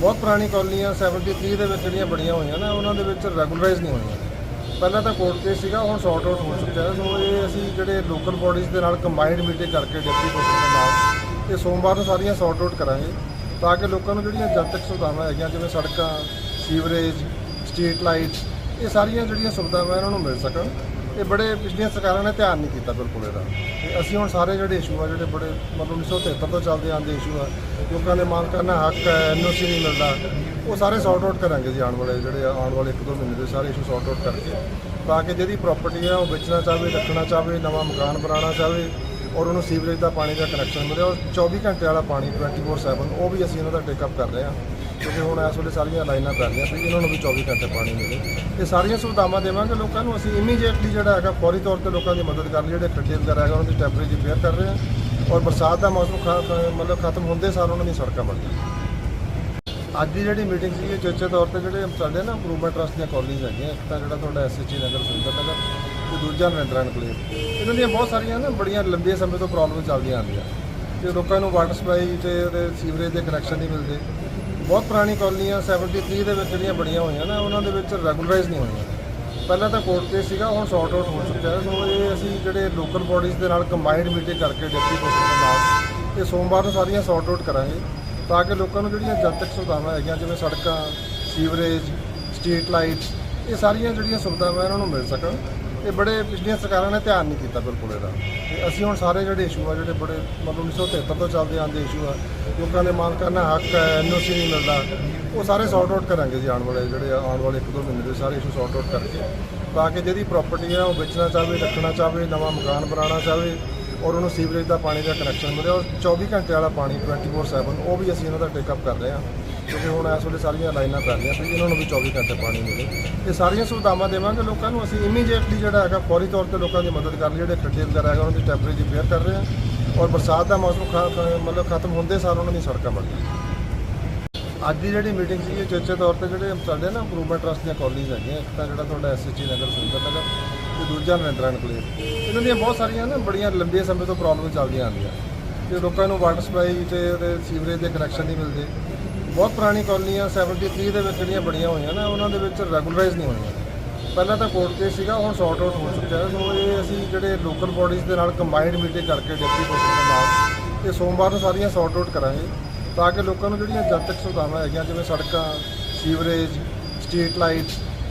ਬਹੁਤ ਪੁਰਾਣੀ ਕਾਲਨੀਆਂ 73 ਦੇ ਵਿੱਚ ਜਿਹੜੀਆਂ ਬਣੀਆਂ ਹੋਈਆਂ ਨਾ, ਉਹਨਾਂ ਦੇ ਵਿੱਚ ਰੈਗੂਲਰਾਈਜ਼ ਨਹੀਂ ਹੋਈਆਂ। ਪਹਿਲਾਂ ਤਾਂ ਕੋਰਟ ਕੇਸ ਸੀਗਾ, ਹੁਣ ਸੌਰਟ ਆਊਟ ਹੋ ਚੁੱਕਿਆ ਹੈ। ਸੋ ਇਹ ਅਸੀਂ ਜਿਹੜੇ ਲੋਕਲ ਬੋਡੀਜ਼ ਦੇ ਨਾਲ ਕੰਬਾਈਨਡ ਮੀਟਿੰਗ ਕਰਕੇ ਡਿਪਟੀ ਕਮਿਸ਼ਨਰ ਦੇ ਨਾਲ ਇਹ ਸੋਮਵਾਰ ਨੂੰ ਸਾਰੀਆਂ ਸੌਰਟ ਆਊਟ ਕਰਾਂਗੇ, ਤਾਂ ਕਿ ਲੋਕਾਂ ਨੂੰ ਜਿਹੜੀਆਂ ਜਨਤਕ ਸੁਵਿਧਾਵਾਂ ਹੈਗੀਆਂ, ਜਿਵੇਂ ਸੜਕਾਂ ਸੀਵਰੇਜ ਸਟਰੀਟ ਲਾਈਟਸ ਇਹ ਸਾਰੀਆਂ ਜਿਹੜੀਆਂ ਸੁਵਿਧਾਵਾਂ ਇਹਨਾਂ ਨੂੰ ਮਿਲ ਸਕਣ। ਇਹ ਬੜੇ ਪਿਛਲੀਆਂ ਸਰਕਾਰਾਂ ਨੇ ਧਿਆਨ ਨਹੀਂ ਕੀਤਾ ਬਿਲਕੁਲ ਇਹਦਾ। ਤੇ ਅਸੀਂ ਹੁਣ ਸਾਰੇ ਜਿਹੜੇ ਇਸ਼ੂ ਆ, ਜਿਹੜੇ ਬੜੇ ਮਤਲਬ 1973 ਤੋਂ ਚੱਲਦੇ ਆਉਂਦੇ ਇਸ਼ੂ ਆ, ਲੋਕਾਂ ਦੇ ਮਾਲਕਾਂ ਦਾ ਹੱਕ ਹੈ ਐਨਓਸੀ ਨਹੀਂ ਮਿਲਦਾ। ਉਹ ਸਾਰੇ ਸੌਰਟ ਆਊਟ ਕਰਾਂਗੇ ਜੀ ਆਉਣ ਵਾਲੇ ਜਿਹੜੇ ਆਉਣ ਵਾਲੇ ਇੱਕ ਦੋ ਮਹੀਨੇ ਦੇ ਸਾਰੇ ਇਸ਼ੂ ਸੌਰਟ ਆਊਟ ਕਰਕੇ। ਤਾਂ ਕਿ ਜਿਹਦੀ ਪ੍ਰਾਪਰਟੀ ਆ, ਉਹ ਵੇਚਣਾ ਚਾਹਵੇ, ਰੱਖਣਾ ਚਾਹਵੇ, ਨਵਾਂ ਮਕਾਨ ਬਣਾਉਣਾ ਚਾਹਵੇ ਔਰ ਉਹਨੂੰ ਸੀਵਰੇਜ ਦਾ ਪਾਣੀ ਦਾ ਕਨੈਕਸ਼ਨ ਮਿਲੇ, ਔਰ 24 ਘੰਟੇ ਵਾਲਾ ਪਾਣੀ 24/7 ਉਹ ਵੀ ਅਸੀਂ ਇਹਨਾਂ ਦਾ ਟੇਕ ਅਪ ਕਰ ਰਹੇ ਹਾਂ ਕਿਉਂਕਿ ਹੁਣ ਇਸ ਵੇਲੇ ਸਾਰੀਆਂ ਲਾਈਨਾਂ ਪੈ ਰਹੀਆਂ ਤੇ ਇਹਨਾਂ ਨੂੰ ਵੀ 24 ਘੰਟੇ ਪਾਣੀ ਮਿਲੇ। ਇਹ ਸਾਰੀਆਂ ਸੁਵਿਧਾਵਾਂ ਦੇਵਾਂਗੇ ਲੋਕਾਂ ਨੂੰ। ਅਸੀਂ ਇਮੀਡੀਏਟਲੀ ਜਿਹੜਾ ਹੈਗਾ ਫੌਰੀ ਤੌਰ ਤੇ ਲੋਕਾਂ ਦੀ ਮਦਦ ਕਰਨ ਲਈ। ਜਿਹੜੇ ਖੱਡੇ ਵਗੈਰਾ ਹੈਗਾ, ਉਹਨਾਂ ਦੀ ਟੈਂਪਰੇਰੀ ਰਿਪੇਅਰ ਕਰ ਰਹੇ ਹਾਂ। ਔਰ ਬਰਸਾਤ ਦਾ ਮੌਸਮ ਖ- ਮਤਲਬ ਖਤਮ ਹੁੰਦੇ ਸਾਰ ਉਹਨਾਂ ਦੀ ਸੜਕਾਂ ਬਣ ਅੱਜ ਦੀ ਜਿਹੜੀ ਮੀਟਿੰਗ ਸੀ ਇਹ ਚੇਚੇ ਤੌਰ ਤੇ ਜਿਹੜੇ ਸਾਡੇ ਨਾ ਇੰਪਰੂਵਮੈਂਟ ਟਰਸਟ ਦੀਆਂ ਕਾਲਜੀਆਂ ਹੈਗੀਆਂ, ਇੱਕ ਤਾਂ ਜਿਹੜਾ ਤੁਹਾਡਾ ਐਸਐਚਜੀ ਨਗਰ ਸੁੰਦਰ ਨਗਰ ਤੇ ਦੂਜਾ ਨਰਿੰਦਰਾ ਨਕਲੇਵ ਇਹਨਾਂ ਦੀਆਂ ਬਹੁਤ ਸਾਰੀਆਂ ਨਾ ਬੜੀਆਂ ਲੰਬੇ ਸਮੇਂ ਤੋਂ ਪ੍ਰੋਬਲਮ ਚੱਲਦੀਆਂ ਆਉਂਦੀਆਂ। ਤੇ ਲੋਕਾਂ ਨੂੰ ਵਾਟਰ ਸਪਲਾਈ ਤੇ ਸੀਵਰੇਜ ਦੇ ਕਨੈਕਸ਼ਨ ਨਹੀਂ ਮਿਲਦੇ। ਬਹੁਤ ਪੁਰਾਣੀ ਕਾਲਨੀਆਂ 73 ਦੇ ਵਿੱਚ ਜਿਹੜੀਆਂ ਬਣੀਆਂ ਹੋਈਆਂ ਨਾ, ਉਹਨਾਂ ਦੇ ਵਿੱਚ ਰੈਗੂਲਰਾਈਜ਼ ਨਹੀਂ ਹੋਈਆਂ। ਪਹਿਲਾਂ ਤਾਂ ਕੋਰਟ ਕੇਸ ਸੀਗਾ, ਹੁਣ ਸੌਟ ਆਊਟ ਹੋ ਚੁੱਕਿਆ ਹੈ। ਸੋ ਇਹ ਅਸੀਂ ਜਿਹੜੇ ਲੋਕਲ ਬੋਡੀਜ਼ ਦੇ ਨਾਲ ਕੰਬਾਈਨਡ ਮੀਟਿੰਗ ਕਰਕੇ ਡਿਪਟੀ ਕਮਿਸ਼ਨਰ ਦੇ ਨਾਲ ਇਹ ਸੋਮਵਾਰ ਨੂੰ ਸਾਰੀਆਂ ਸੌਟ ਆਊਟ ਕਰਾਂਗੇ, ਤਾਂ ਕਿ ਲੋਕਾਂ ਨੂੰ ਜਿਹੜੀਆਂ ਜਨਤਕ ਸੁਵਿਧਾਵਾਂ ਹੈਗੀਆਂ, ਜਿਵੇਂ ਸੜਕਾਂ ਸੀਵਰੇਜ ਸਟਰੀਟ ਲਾਈਟਸ ਇਹ ਸਾਰੀਆਂ ਜਿਹੜੀਆਂ ਸੁਵਿਧਾਵਾਂ ਇਹਨਾਂ ਨੂੰ ਮਿਲ ਸਕਣ। ਇਹ ਬੜੇ ਪਿਛਲੀਆਂ ਸਰਕਾਰਾਂ ਨੇ ਧਿਆਨ ਨਹੀਂ ਕੀਤਾ ਬਿਲਕੁਲ ਇਹਦਾ। ਤੇ ਅਸੀਂ ਹੁਣ ਸਾਰੇ ਜਿਹੜੇ ਇਸ਼ੂ ਆ, ਜਿਹੜੇ ਬੜੇ ਮਤਲਬ 1973 ਤੋਂ ਚੱਲਦੇ ਆਉਂਦੇ ਇਸ਼ੂ ਆ, ਲੋਕਾਂ ਦੇ ਮਾਨ ਕਰਨਾ ਹੱਕ ਹੈ ਐਨਓਸੀ ਨਹੀਂ ਮਿਲਦਾ। ਉਹ ਸਾਰੇ ਸੌਟ ਆਊਟ ਕਰਾਂਗੇ ਜੀ ਆਉਣ ਵਾਲੇ ਜਿਹੜੇ ਆਉਣ ਵਾਲੇ ਇੱਕ ਦੋ ਮਹੀਨੇ ਦੇ ਸਾਰੇ ਇਸ਼ੂ ਸੌਟ ਆਊਟ ਕਰਕੇ। ਤਾਂ ਕਿ ਜਿਹਦੀ ਪ੍ਰਾਪਰਟੀ ਆ, ਉਹ ਵੇਚਣਾ ਚਾਹਵੇ, ਰੱਖਣਾ ਚਾਹਵੇ, ਨਵਾਂ ਮਕਾਨ ਬਣਾਉਣਾ ਚਾਹਵੇ, ਔਰ ਉਹਨੂੰ ਸੀਵਰੇਜ ਦਾ ਪਾਣੀ ਦਾ ਕਨੈਕਸ਼ਨ ਮਿਲੇ, ਔਰ 24 ਘੰਟੇ ਵਾਲਾ ਪਾਣੀ 24/7 ਉਹ ਵੀ ਅਸੀਂ ਇਹਨਾਂ ਦਾ ਟੇਕ ਅਪ ਕਰ ਰਹੇ ਹਾਂ। ਕਿਉਂਕਿ ਹੁਣ ਇਸ ਵੇਲੇ ਸਾਰੀਆਂ ਲਾਈਨਾਂ ਕਰ ਰਹੀਆਂ ਤੇ ਇਹਨਾਂ ਨੂੰ ਵੀ 24 ਘੰਟੇ ਪਾਣੀ ਮਿਲੇ। ਇਹ ਸਾਰੀਆਂ ਸੁਵਿਧਾਵਾਂ ਦੇਵਾਂਗੇ ਲੋਕਾਂ ਨੂੰ, ਅਸੀਂ ਇਮੀਡੀਏਟਲੀ ਜਿਹੜਾ ਹੈਗਾ, ਫੌਰੀ ਤੌਰ ਤੇ ਲੋਕਾਂ ਦੀ ਮਦਦ ਕਰ ਲਈ, ਜਿਹੜੇ ਖੱਡੇ ਵਗੈਰਾ ਹੈਗਾ, ਉਹਨਾਂ ਦੀ ਟੈਂਪਰੇਚਰ ਰਿਪੇਅਰ ਕਰ ਰਹੇ ਹਾਂ। ਔਰ ਬਰਸਾਤ ਦਾ ਮੌਸਮ ਖ- ਮਤਲਬ ਖਤਮ ਹੁੰਦੇ ਸਾਰ ਉਹਨਾਂ ਦੀ ਸੜਕਾਂ ਬਣ ਅੱਜ ਦੀ ਜਿਹੜੀ ਮੀਟਿੰਗ ਸੀ, ਇਹ ਚੇਚੇ ਤੌਰ ਤੇ ਜਿਹੜੇ ਸਾਡੇ ਨਾ ਇੰਪਰੂਵਮੈਂਟ ਟਰਸਟ ਦੀਆਂ ਕਾਲਜੀਆਂ ਹੈਗੀਆਂ, ਇੱਕ ਤਾਂ ਜਿਹੜਾ ਤੁਹਾਡਾ ਐਸਐਚਜੀ ਨਗਰ ਸੁੰਦਰ ਨਗਰ, ਤੇ ਦੂਜਾ ਨਰਿੰਦਰਾ ਨਕਲੇਵ ਇਹਨਾਂ ਦੀਆਂ ਬਹੁਤ ਸਾਰੀਆਂ ਨਾ ਬੜੀਆਂ ਲੰਬੇ ਸਮੇਂ ਤੋਂ ਪ੍ਰੋਬਲਮ ਚੱਲਦੀਆਂ ਆਉਂਦੀਆਂ। ਤੇ ਲੋਕਾਂ ਨੂੰ ਵਾਟਰ ਸਪਲਾਈ ਤੇ ਉਹਦੇ ਸੀਵਰੇਜ ਦੇ ਕਨੈਕਸ਼ਨ ਨਹੀਂ ਮਿਲਦੇ। ਬਹੁਤ ਪੁਰਾਣੀ ਕਾਲਨੀਆਂ 73 ਦੇ ਵਿੱਚ ਜਿਹੜੀਆਂ ਬਣੀਆਂ ਹੋਈਆਂ ਨਾ, ਉਹਨਾਂ ਦੇ ਵਿੱਚ ਰੈਗੂਲਰਾਈਜ਼ ਨਹੀਂ ਹੋਈਆਂ। ਪਹਿਲਾਂ ਤਾਂ ਕੋਰਟ ਕੇਸ ਸੀਗਾ, ਹੁਣ ਸੌਟ ਆਊਟ ਹੋ ਚੁੱਕਿਆ ਹੈ। ਸੋ ਇਹ ਅਸੀਂ ਜਿਹੜੇ ਲੋਕਲ ਬੋਡੀਜ਼ ਦੇ ਨਾਲ ਕੰਬਾਈਨਡ ਮੀਟਿੰਗ ਕਰਕੇ ਡਿਪਟੀ ਕਮਿਸ਼ਨਰ ਦੇ ਨਾਲ ਇਹ ਸੋਮਵਾਰ ਨੂੰ ਸਾਰੀਆਂ ਸੌਟ ਆਊਟ ਕਰਾਂਗੇ, ਤਾਂ ਕਿ ਲੋਕਾਂ ਨੂੰ ਜਿਹੜੀਆਂ ਜਨਤਕ ਸੁਵਿਧਾਵਾਂ ਹੈਗੀਆਂ, ਜਿਵੇਂ ਸੜਕਾਂ ਸੀਵਰੇਜ ਸਟਰੀਟ ਲਾਈਟ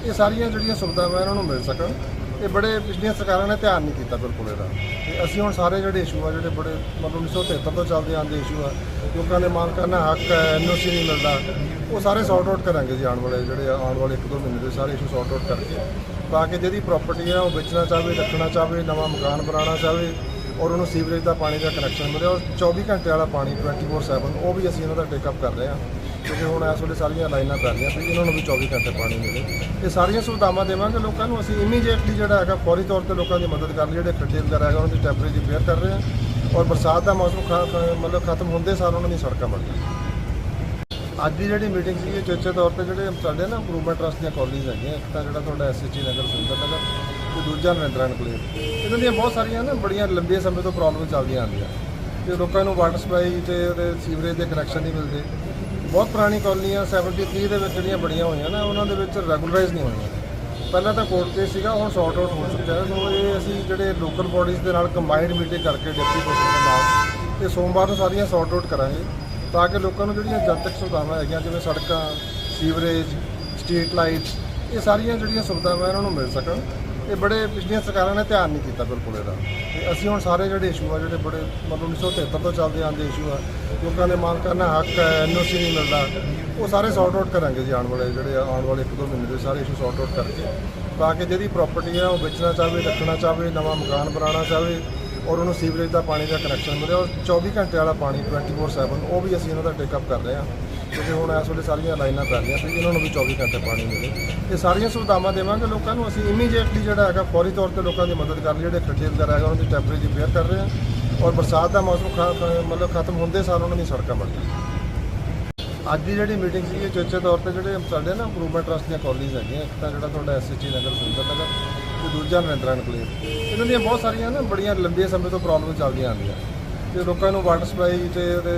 ਇਹ ਸਾਰੀਆਂ ਜਿਹੜੀਆਂ ਸੁਵਿਧਾਵਾਂ ਇਹਨਾਂ ਨੂੰ ਮਿਲ ਸਕਣ। ਇਹ ਬੜੇ ਪਿਛਲੀਆਂ ਸਰਕਾਰਾਂ ਨੇ ਧਿਆਨ ਨਹੀਂ ਕੀਤਾ ਬਿਲਕੁਲ ਇਹਦਾ। ਤੇ ਅਸੀਂ ਹੁਣ ਸਾਰੇ ਜਿਹੜੇ ਇਸ਼ੂ ਆ, ਜਿਹੜੇ ਬੜੇ ਮਤਲਬ 1973 ਤੋਂ ਚੱਲਦੇ ਆਉਂਦੇ ਇਸ਼ੂ ਆ ਲੋਕਾਂ ਦੇ ਮਾਨ ਕਰਨਾ ਹੱਕ ਹੈ ਐਨਓਸੀ ਨਹੀਂ ਮਿਲਦਾ। ਉਹ ਸਾਰੇ ਸੌਟ ਆਊਟ ਕਰਾਂਗੇ ਜੀ ਆਉਣ ਵਾਲੇ ਜਿਹੜੇ ਆਉਣ ਵਾਲੇ ਇੱਕ ਦੋ ਮਹੀਨੇ ਦੇ ਸਾਰੇ ਇਸ਼ੂ ਸੌਟ ਆਊਟ ਕਰਕੇ। ਤਾਂ ਕਿ ਜਿਹਦੀ ਪ੍ਰਾਪਰਟੀ ਆ, ਉਹ ਵੇਚਣਾ ਚਾਹਵੇ, ਰੱਖਣਾ ਚਾਹਵੇ, ਨਵਾਂ ਮਕਾਨ ਬਣਾਉਣਾ ਚਾਹਵੇ ਔਰ ਉਹਨੂੰ ਸੀਵਰੇਜ ਦਾ ਪਾਣੀ ਦਾ ਕਨੈਕਸ਼ਨ ਮਿਲੇ ਔਰ 24 ਘੰਟੇ ਵਾਲਾ ਪਾਣੀ 24/7 ਉਹ ਵੀ ਅਸੀਂ ਇਹਨਾਂ ਦਾ ਟੇਕ ਅਪ ਕਰ ਰਹੇ ਹਾਂ। ਕਿਉਂਕਿ ਹੁਣ ਇਸ ਵੇਲੇ ਸਾਰੀਆਂ ਲਾਈਨਾਂ ਪੈ ਰਹੀਆਂ ਤੇ ਇਹਨਾਂ ਨੂੰ ਵੀ 24 ਘੰਟੇ ਪਾਣੀ ਮਿਲੇ। ਇਹ ਸਾਰੀਆਂ ਸੁਵਿਧਾਵਾਂ ਦੇਵਾਂਗੇ ਲੋਕਾਂ ਨੂੰ, ਅਸੀਂ ਇਮੀਡੀਏਟਲੀ ਜਿਹੜਾ ਹੈਗਾ, ਫੌਰੀ ਤੌਰ ਤੇ ਲੋਕਾਂ ਦੀ ਮਦਦ ਕਰ ਲਈ, ਜਿਹੜੇ ਖੱਡੇ ਵਗੈਰਾ ਹੈਗਾ, ਉਹਨਾਂ ਦੀ ਟੈਂਪਰੇਚਰ ਰਿਪੇਅਰ ਕਰ ਰਹੇ ਹਾਂ। ਔਰ ਬਰਸਾਤ ਦਾ ਮੌਸਮ ਖ- ਮਤਲਬ ਖਤਮ ਹੁੰਦੇ ਸਾਰ ਉਹਨਾਂ ਦੀ ਸੜਕਾਂ ਬਣ ਅੱਜ ਦੀ ਜਿਹੜੀ ਮੀਟਿੰਗ ਸੀ ਚੇਚੇ ਤੌਰ ਤੇ ਜਿਹੜੇ ਸਾਡੇ ਨਾ ਇੰਪਰੂਵਮੈਂਟ ਟਰਸਟ ਦੀਆਂ ਕਾਲਜੀਆਂ ਹੈਗੀਆਂ, ਇੱਕ ਤਾਂ ਜਿਹੜਾ ਤੁਹਾਡਾ ਐਸਐਚਜੀ ਨਗਰ ਸੁੰਦਰ ਨਗਰ, ਤੇ ਦੂਜਾ ਨਰਿੰਦਰਾ ਨਕਲੇਵ ਇਹਨਾਂ ਦੀਆਂ ਬਹੁਤ ਸਾਰੀਆਂ ਨਾ ਬੜੀਆਂ ਲੰਬੇ ਸਮੇਂ ਤੋਂ ਪ੍ਰੋਬਲਮ ਚੱਲਦੀਆਂ ਆਉਂਦੀਆਂ। ਤੇ ਲੋਕਾਂ ਨੂੰ ਵਾਟਰ ਸਪਲਾਈ ਤੇ ਉਹਦੇ ਸੀਵਰੇਜ ਦੇ ਕਨੈਕਸ਼ਨ ਨਹੀਂ ਮਿਲਦੇ। ਬਹੁਤ ਪੁਰਾਣੀ ਕਾਲਨੀਆਂ 73 ਦੇ ਵਿੱਚ ਜਿਹੜੀਆਂ ਬੜੀਆਂ ਹੋਈਆਂ ਨਾ, ਉਹਨਾਂ ਦੇ ਵਿੱਚ ਰੈਗੂਲਰਾਈਜ਼ ਨਹੀਂ ਹੋਈਆਂ। ਪਹਿਲਾਂ ਤਾਂ ਕੋਰਟ ਕੇਸ ਸੀਗਾ, ਹੁਣ ਸੌਟ ਆਊਟ ਹੋ ਚੁੱਕਿਆ ਹੈ। ਸੋ ਇਹ ਅਸੀਂ ਜਿਹੜੇ ਲੋਕਲ ਬੋਡੀਜ਼ ਦੇ ਨਾਲ ਕੰਬਾਈਨਡ ਮੀਟਿੰਗ ਕਰਕੇ ਡਿਪਟੀ ਕਮਿਸ਼ਨਰ ਦੇ ਨਾਲ ਇਹ ਸੋਮਵਾਰ ਨੂੰ ਸਾਰੀਆਂ ਸੌਟ ਆਊਟ ਕਰਾਂਗੇ ਤਾਂ ਕਿ ਲੋਕਾਂ ਨੂੰ ਜਿਹੜੀਆਂ ਜਨਤਕ ਸੁਵਿਧਾਵਾਂ ਹੈਗੀਆਂ, ਜਿਵੇਂ ਸੜਕਾਂ ਸੀਵਰੇਜ ਸਟਰੀਟ ਲਾਈਟਸ ਇਹ ਸਾਰੀਆਂ ਜਿਹੜੀਆਂ ਸੁਵਿਧਾਵਾਂ ਇਹਨਾਂ ਨੂੰ ਮਿਲ ਸਕਣ। ਇਹ ਬੜੇ ਪਿਛਲੀਆਂ ਸਰਕਾਰਾਂ ਨੇ ਧਿਆਨ ਨਹੀਂ ਕੀਤਾ ਬਿਲਕੁਲ ਇਹਦਾ। ਤੇ ਅਸੀਂ ਹੁਣ ਸਾਰੇ ਜਿਹੜੇ ਇਸ਼ੂ ਆ, ਜਿਹੜੇ ਬੜੇ ਮਤਲਬ 1973 ਤੋਂ ਚੱਲਦੇ ਆਉਂਦੇ ਇਸ਼ੂ ਆ, ਲੋਕਾਂ ਦੇ ਮਾਨ ਕਰਨਾ ਹੱਕ ਹੈ ਐਨਓਸੀ ਨਹੀਂ ਮਿਲਦਾ। ਉਹ ਸਾਰੇ ਸੌਟ ਆਊਟ ਕਰਾਂਗੇ ਜੀ ਆਉਣ ਵਾਲੇ ਜਿਹੜੇ ਆਉਣ ਵਾਲੇ ਇੱਕ ਦੋ ਮਹੀਨੇ ਦੇ ਸਾਰੇ ਇਸ਼ੂ ਸੌਟ ਆਊਟ ਕਰਕੇ। ਤਾਂ ਕਿ ਜਿਹਦੀ ਪ੍ਰਾਪਰਟੀ ਆ, ਉਹ ਵੇਚਣਾ ਚਾਹਵੇ, ਰੱਖਣਾ ਚਾਹਵੇ, ਨਵਾਂ ਮਕਾਨ ਬਣਾਉਣਾ ਚਾਹਵੇ ਔਰ ਉਹਨੂੰ ਸੀਵਰੇਜ ਦਾ ਪਾਣੀ ਦਾ ਕਨੈਕਸ਼ਨ ਮਿਲੇ ਔਰ 24 ਘੰਟੇ ਵਾਲਾ ਪਾਣੀ 24/7 ਉਹ ਵੀ ਅਸੀਂ ਇਹਨਾਂ ਦਾ ਟੇਕ ਅਪ ਕਰ ਰਹੇ ਹਾਂ। ਕਿਉਂਕਿ ਹੁਣ ਇਸ ਵੇਲੇ ਸਾਰੀਆਂ ਲਾਈਨਾਂ ਪੈ ਰਹੀਆਂ ਸੀ ਇਹਨਾਂ ਨੂੰ ਵੀ 24 ਘੰਟੇ ਪਾਣੀ ਮਿਲੇ। ਇਹ ਸਾਰੀਆਂ ਸੁਵਿਧਾਵਾਂ ਦੇਵਾਂਗੇ ਲੋਕਾਂ ਨੂੰ, ਅਸੀਂ ਇਮੀਡੀਏਟਲੀ ਜਿਹੜਾ ਹੈਗਾ ਫੌਰੀ ਤੌਰ ਤੇ ਲੋਕਾਂ ਦੀ ਮਦਦ ਕਰ ਲਈ, ਜਿਹੜੇ ਖੱਡੇ ਵਗੈਰਾ ਹੈਗਾ ਉਹਨਾਂ ਦੀ ਟੈਂਪਰੇਚਰ ਰਿਪੇਅਰ ਕਰ ਰਹੇ ਹਾਂ। ਔਰ ਬਰਸਾਤ ਦਾ ਮੌਸਮ ਖ- ਮਤਲਬ ਖਤਮ ਹੁੰਦੇ ਸਾਰ ਉਹਨਾਂ ਦੀ ਸੜਕਾਂ ਬਣ ਅੱਜ ਦੀ ਜਿਹੜੀ ਮੀਟਿੰਗ ਸੀ, ਇਹ ਚੇਚੇ ਤੌਰ ਤੇ ਜਿਹੜੇ ਸਾਡੇ ਨਾ ਇੰਪਰੂਵਮੈਂਟ ਟਰਸਟ ਦੀਆਂ ਕਾਲਜੀਆਂ ਹੈਗੀਆਂ, ਇੱਕ ਤਾਂ ਜਿਹੜਾ ਤੁਹਾਡਾ ਐਸਐਚਜੀ ਨਗਰ ਸੁੰਦਰ ਨਗਰ ਤੇ ਦੂਜਾ ਨਰਿੰਦਰਾ ਨਕਲੇਵ ਇਹਨਾਂ ਦੀਆਂ ਬਹੁਤ ਸਾਰੀਆਂ ਨਾ ਬੜੀਆਂ ਲੰਬੀਆਂ ਸਮੇਂ ਤੋਂ ਪ੍ਰੋਬਲਮ ਚੱਲਦੀਆਂ ਆਉਂਦੀਆਂ। ਤੇ ਲੋਕਾਂ ਨੂੰ ਵਾਟਰ ਸਪਲਾਈ ਤੇ